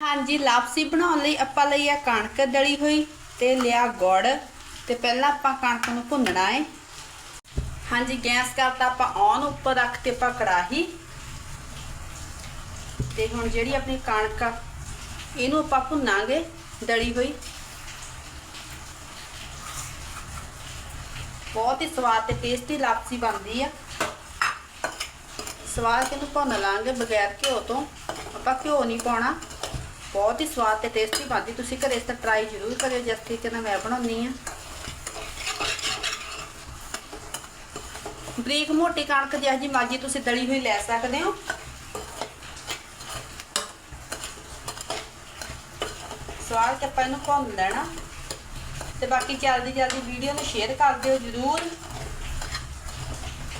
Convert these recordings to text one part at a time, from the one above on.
ਹਾਂਜੀ, ਲਾਪਸੀ ਬਣਾਉਣ ਲਈ ਆਪਾਂ ਲਈ ਆ ਕਣਕ ਦਲੀ ਹੋਈ ਤੇ ਲਿਆ ਗੁੜ। ਤੇ ਪਹਿਲਾਂ ਆਪਾਂ ਕਣਕ ਨੂੰ ਭੁੰਨਣਾ ਹੈ ਹਾਂਜੀ, ਗੈਸ ਕਰਤਾ ਆਪਾਂ ਔਨ ਉੱਪਰ ਰੱਖ ਤੇ ਆਪਾਂ ਕੜਾਹੀ। ਤੇ ਹੁਣ ਜਿਹੜੀ ਆਪਣੀ ਕਣਕ ਆ, ਇਹਨੂੰ ਆਪਾਂ ਭੁੰਨਾਂਗੇ ਦਲੀ ਹੋਈ। ਬਹੁਤ ਹੀ ਸਵਾਦ ਤੇ ਟੇਸਟੀ ਲਾਪਸੀ ਬਣਦੀ ਆ। ਸਵਾਦ ਕਿਨੂੰ ਭੁੰਨ ਲਾਂਗੇ ਬਗੈਰ ਘਿਓ ਤੋਂ। ਆਪਾਂ ਘਿਓ ਨਹੀਂ ਪਾਉਣਾ। ਬਹੁਤ ਹੀ ਸਵਾਦ ਤੇ ਟੇਸਟੀ ਬਣਦੀ ਤੁਸੀਂ ਘਰੇ ਇਸ ਤਰ੍ਹਾਂ ਟਰਾਈ ਜ਼ਰੂਰ ਕਰਿਓ ਜਿਸ ਤਰੀਕੇ ਨਾਲ ਮੈਂ ਬਣਾਉਣੀ ਆ ਬਰੀਕ ਮੋਟੀ ਕਣਕ ਜਿਹੋ ਜੀ ਮਰਜ਼ੀ ਤੁਸੀਂ ਦਲੀ ਹੋਈ ਲੈ ਸਕਦੇ ਹੋ। ਸਵਾਦ ਤੇ ਆਪਾਂ ਇਹਨੂੰ ਭੁੰਨ ਲੈਣਾ। ਤੇ ਬਾਕੀ ਜਲਦੀ ਜਲਦੀ ਵੀਡੀਓ ਨੂੰ ਸ਼ੇਅਰ ਕਰ ਦਿਓ ਜਰੂਰ।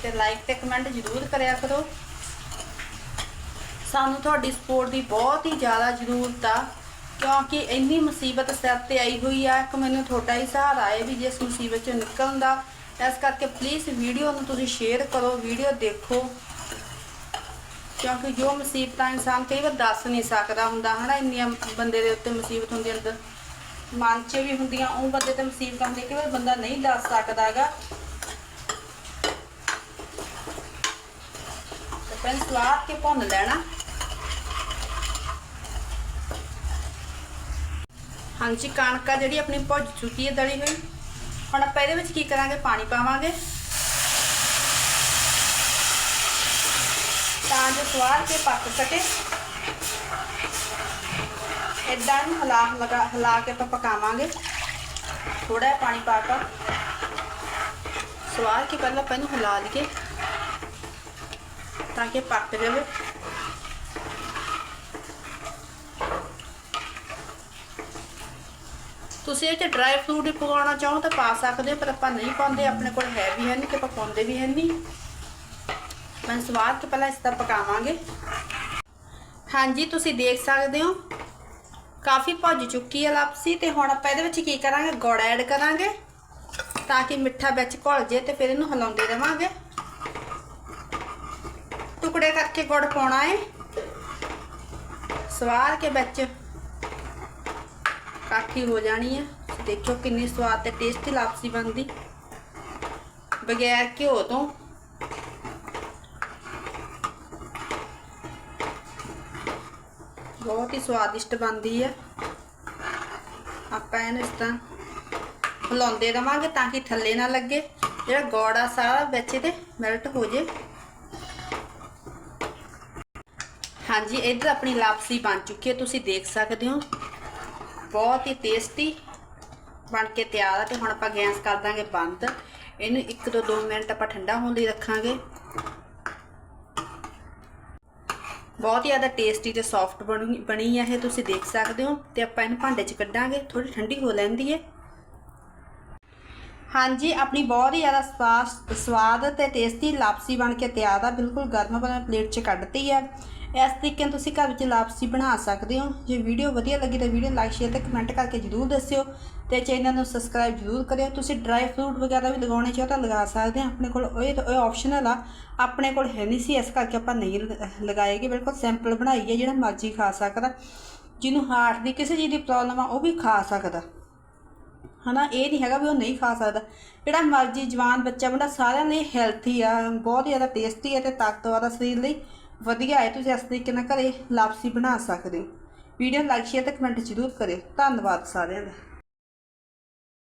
ਤੇ ਲਾਈਕ ਤੇ ਕਮੈਂਟ ਜਰੂਰ ਕਰਿਆ ਕਰੋ। ਸਾਨੂੰ ਤੁਹਾਡੀ ਸਪੋਰਟ ਦੀ ਬਹੁਤ ਹੀ ਜ਼ਿਆਦਾ ਜ਼ਰੂਰਤ ਆ, ਕਿਉਂਕਿ ਇੰਨੀ ਮੁਸੀਬਤ ਸਿਰ ਤੇ ਆਈ ਹੋਈ ਆ। ਕਿ ਮੈਨੂੰ ਤੁਹਾਡਾ ਹੀ ਸਹਾਰਾ ਹੈ ਵੀ ਜਿਸ ਮੁਸੀਬਤ ਚੋਂ ਨਿਕਲਣ ਦਾ। ਇਸ ਕਰਕੇ ਪਲੀਜ਼ ਵੀਡੀਓ ਨੂੰ ਤੁਸੀਂ ਸ਼ੇਅਰ ਕਰੋ ਵੀਡੀਓ ਦੇਖੋ। ਕਿਉਂਕਿ ਜੋ ਮੁਸੀਬਤਾਂ ਇਨਸਾਨ ਕਈ ਵਾਰ ਦੱਸ ਨਹੀਂ ਸਕਦਾ ਹੁੰਦਾ, ਹਨਾ? ਇੰਨੀਆਂ ਬੰਦੇ ਦੇ ਉੱਤੇ ਮੁਸੀਬਤ ਹੁੰਦੀ ਅੰਦਰ ਮਨ 'ਚ ਵੀ ਹੁੰਦੀਆਂ, ਉਹ ਬੰਦੇ ਤੇ ਮੁਸੀਬਤਾਂ ਹੁੰਦੀਆਂ, ਕਈ ਵਾਰ ਬੰਦਾ ਨਹੀਂ ਦੱਸ ਸਕਦਾ ਹੈਗਾ। ਪਹਿਲਾਂ ਸਲਾਦ ਕੇ ਭੁੰਨ ਲੈਣਾ। ਹਾਂਜੀ, ਕਣਕ ਆ ਜਿਹੜੀ ਆਪਣੀ ਭੁੱਜ ਚੁੱਕੀ ਹੈ ਦਲੀ ਹੋਈ। ਹੁਣ ਆਪਾਂ ਇਹਦੇ ਵਿੱਚ ਕੀ ਕਰਾਂਗੇ? ਪਾਣੀ ਪਾਵਾਂਗੇ। ਤਾਂ ਜੋ ਸਵਾਰ ਕੇ ਪੱਕ ਸਕੇ। ਇਦਾਂ ਨੂੰ ਹਿਲਾ ਲਗਾ, ਹਿਲਾ ਕੇ ਆਪਾਂ ਪਕਾਵਾਂਗੇ। ਥੋੜਾ ਜਿਹਾ ਪਾਣੀ ਪਾ ਕੇ ਸਵਾਰ ਕੇ ਪਹਿਲਾਂ ਆਪਾਂ ਇਹਨੂੰ ਹਿਲਾ ਲਈਏ। ਤਾਂ ਕਿ ਪੱਕ ਜਾਵੇ। ਤੁਸੀਂ ਇਹ ਚ ਡਰਾਈ ਫਰੂਟ ਹੀ ਪਕਾਉਣਾ ਚਾਹੋ ਤਾਂ ਪਾ ਸਕਦੇ ਹੋ, ਪਰ ਆਪਾਂ ਨਹੀਂ ਪਾਉਂਦੇ, ਆਪਣੇ ਕੋਲ ਹੈ ਵੀ ਹੈ ਨਹੀਂ ਤੇ ਆਪਾਂ ਪਾਉਂਦੇ ਵੀ ਹੈ ਨਹੀਂ। ਮੈਂ ਸਵਾਦ ਤੋਂ ਪਹਿਲਾਂ ਇਸ ਤਰ੍ਹਾਂ ਪਕਾਵਾਂਗੇ। ਹਾਂਜੀ, ਤੁਸੀਂ ਦੇਖ ਸਕਦੇ ਹੋ, ਕਾਫੀ ਭੁੱਜ ਚੁੱਕੀ ਹੈ ਲਾਪਸੀ ਤੇ ਹੁਣ ਆਪਾਂ ਇਹਦੇ ਵਿੱਚ ਕੀ ਕਰਾਂਗੇ? ਗੁੜ ਐਡ ਕਰਾਂਗੇ, ਤਾਂ ਕਿ ਮਿੱਠਾ ਵਿੱਚ ਘੁਲ ਜੇ ਤੇ ਫਿਰ ਇਹਨੂੰ ਹਿਲਾਉਂਦੇ ਰਵਾਂਗੇ। ਟੁਕੜੇ ਕਰਕੇ ਗੁੜ ਪਾਉਣਾ ਹੈ ਸਵਾਰ ਕੇ ਵਿੱਚ ਕਾਠੀ ਹੋ ਜਾਣੀ ਹੈ ਦੇਖਿਓ ਕਿੰਨੀ ਸਵਾਦ ਤੇ ਟੇਸਟੀ ਲਾਪਸੀ ਬਣਦੀ। ਬਗੈਰ ਘਿਓ ਤੋਂ। ਬਹੁਤ ਹੀ ਸਵਾਦਿਸ਼ਟ ਬਣਦੀ ਹੈ ਆਪਾਂ ਇਹਨੂੰ ਇਸ ਤਰ੍ਹਾਂ ਹਿਲਾਉਂਦੇ ਰਵਾਂਗੇ ਤਾਂ ਕਿ ਥੱਲੇ ਨਾ ਲੱਗੇ। ਜਿਹੜਾ ਗੋੜ ਆ ਸਾਰਾ ਵਿੱਚ ਤੇ ਮੈਲਟ ਹੋ ਜੇ। ਹਾਂਜੀ, ਇੱਧਰ ਆਪਣੀ ਲਾਪਸੀ ਬਣ ਚੁੱਕੀ ਹੈ ਤੁਸੀਂ ਦੇਖ ਸਕਦੇ ਹੋ। ਬਹੁਤ ਹੀ ਟੇਸਟੀ ਬਣ ਕੇ ਤਿਆਰ ਆ ਤੇ ਹੁਣ ਆਪਾਂ ਗੈਸ ਕਰ ਦਾਂਗੇ ਬੰਦ। ਇਹਨੂੰ 1 ਤੋਂ 2 ਮਿੰਟ ਆਪਾਂ ਠੰਡਾ ਹੋਣ ਲਈ ਰੱਖਾਂਗੇ। ਬਹੁਤ ਹੀ ਜ਼ਿਆਦਾ ਟੇਸਟੀ ਤੇ ਸੌਫਟ ਬਣੀ ਬਣੀ ਹੈ ਇਹ, ਤੁਸੀਂ ਦੇਖ ਸਕਦੇ ਹੋ। ਤੇ ਆਪਾਂ ਇਹਨੂੰ ਭਾਂਡੇ 'ਚ ਕੱਢਾਂਗੇ ਥੋੜੀ ਠੰਡੀ ਹੋ ਲੈਂਦੀ ਹੈ ਹਾਂਜੀ, ਆਪਣੀ ਬਹੁਤ ਹੀ ਜ਼ਿਆਦਾ ਸਵਾਦ ਸਵਾਦ ਤੇ ਟੇਸਟੀ ਲਾਪਸੀ ਬਣ ਕੇ ਤਿਆਰ ਆ। ਬਿਲਕੁਲ ਗਰਮ ਬਣਾ ਪਲੇਟ 'ਚ ਕੱਢਤੀ ਹੈ ਇਸ ਤਰੀਕੇ ਨਾਲ ਤੁਸੀਂ ਘਰ ਵਿੱਚ ਲਾਪਸੀ ਬਣਾ ਸਕਦੇ ਹੋ। ਜੇ ਵੀਡੀਓ ਵਧੀਆ ਲੱਗੀ ਤਾਂ ਵੀਡੀਓ ਲਾਈਕ ਸ਼ੇਅਰ ਤੇ ਕਮੈਂਟ ਕਰਕੇ ਜਰੂਰ ਦੱਸਿਓ ਤੇ ਚੈਨਲ ਨੂੰ ਸਬਸਕ੍ਰਾਈਬ ਜਰੂਰ ਕਰਿਓ। ਤੁਸੀਂ ਡਰਾਈ ਫਰੂਟ ਵਗੈਰਾ ਵੀ ਲਗਾਉਣੇ ਚਾਹੋ ਤਾਂ ਲਗਾ ਸਕਦੇ ਆ ਆਪਣੇ ਕੋਲ ਇਹ ਇਹ ਆਪਸ਼ਨਲ ਆ। ਆਪਣੇ ਕੋਲ ਹੈ ਨਹੀਂ ਸੀ, ਇਸ ਕਰਕੇ ਆਪਾਂ ਨਹੀਂ ਲ- ਲਗਾਏਗੇ ਬਿਲਕੁਲ ਸਿੰਪਲ ਬਣਾਈ ਹੈ, ਜਿਹੜਾ ਮਰਜ਼ੀ ਖਾ ਸਕਦਾ। ਜਿਹਨੂੰ ਹਾਰਟ ਦੀ ਕਿਸੇ ਚੀਜ਼ ਦੀ ਪ੍ਰੋਬਲਮ ਆ, ਉਹ ਵੀ ਖਾ ਸਕਦਾ। ਹਨਾ, ਇਹ ਨਹੀਂ ਹੈਗਾ ਵੀ ਉਹ ਨਹੀਂ ਖਾ ਸਕਦਾ। ਜਿਹੜਾ ਮਰਜ਼ੀ ਜਵਾਨ ਬੱਚਾ ਬੰਦਾ ਸਾਰਿਆਂ ਲਈ ਹੈਲਥੀ ਆ, ਬਹੁਤ ਜ਼ਿਆਦਾ ਟੇਸਟੀ ਹੈ ਤੇ ਤਾਕਤਵਰ ਆ ਸਰੀਰ ਲਈ। ਵਧੀਆ ਹੈ, ਤੁਸੀਂ ਇਸ ਤਰੀਕੇ ਨਾਲ ਘਰੇ ਲਾਪਸੀ ਬਣਾ ਸਕਦੇ ਹੋ। ਵੀਡੀਓ ਲਾਈਕ ਸ਼ੇਅਰ ਤੇ ਕਮੈਂਟ ਜ਼ਰੂਰ ਕਰਿਓ। ਧੰਨਵਾਦ ਸਾਰਿਆਂ ਦਾ।